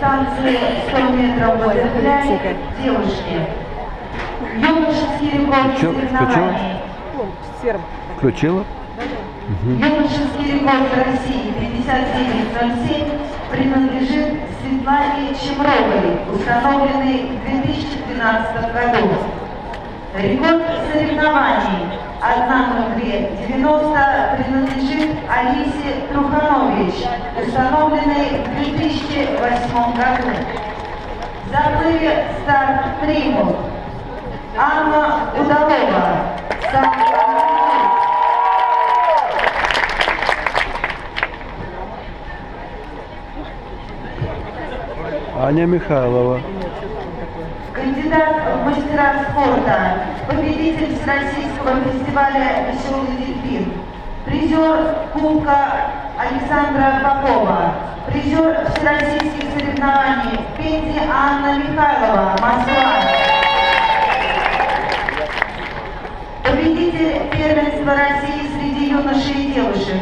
дистанции 100 метров водоплавания девушки. Юношеский рекорд Включил- соревнований. Включила? Юношеский рекорд России 59.07 принадлежит Светлане Чемровой, установленный в 2012 году. Рекорд соревнований 1.02.90 принадлежит Алисе Труханович, установленный в 2008 году. В заплыве старт примут Анна Удалова, Санкт-Петербург. Аня Михайлова. Кандидат в мастера спорта, победитель Всероссийского фестиваля «Веселый дельфин», призер Кубка Александра Попова, призер всероссийских соревнований в Пензе Анна Михайлова, Москва. Победитель первенства России среди юношей и девушек.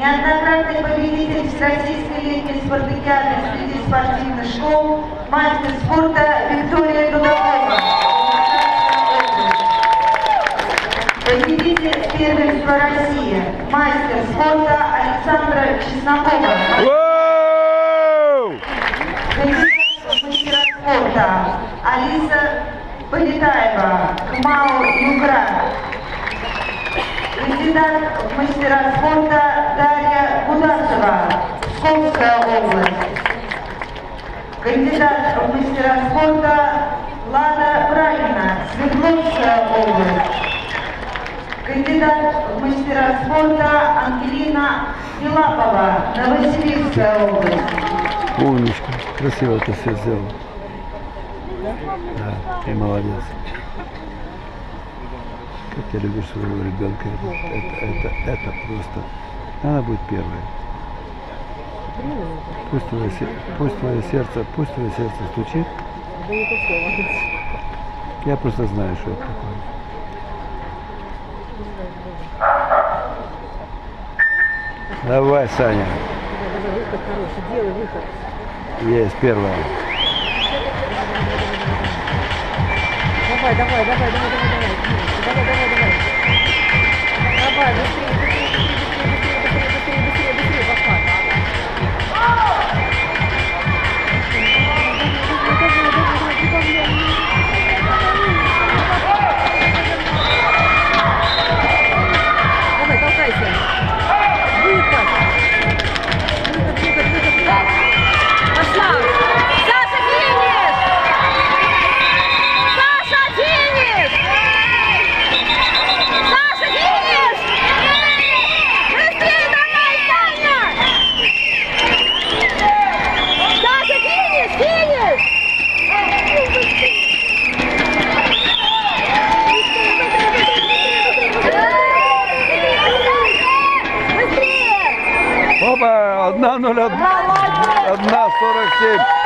Неоднократный победитель Всероссийской летней спартакиады среди спортивных школ, мастер спорта Победитель первенства России, мастер спорта Александра Чеснокова. Кандидат мастера спорта Алиса Полетаева, КМАУ Югра. Кандидат в мастера спорта Дарья Кудасова, Псковская область. Кандидат в мастера спорта Лада Брагина, Свердловская область. Кандидат в мастера спорта Ангелина Филапова, Новосибирская область. Умничка. Красиво ты все сделал. Да, ты молодец. Как я люблю своего ребенка. Это, это, это, это просто. Она будет первой. Пусть твое, пусть твое сердце, пусть твое сердце стучит. Я просто знаю, что это такое. Давай, Саня. Есть первая. Давай, давай, давай, давай. Давай, давай, давай. Давай, 1.01. 1.47.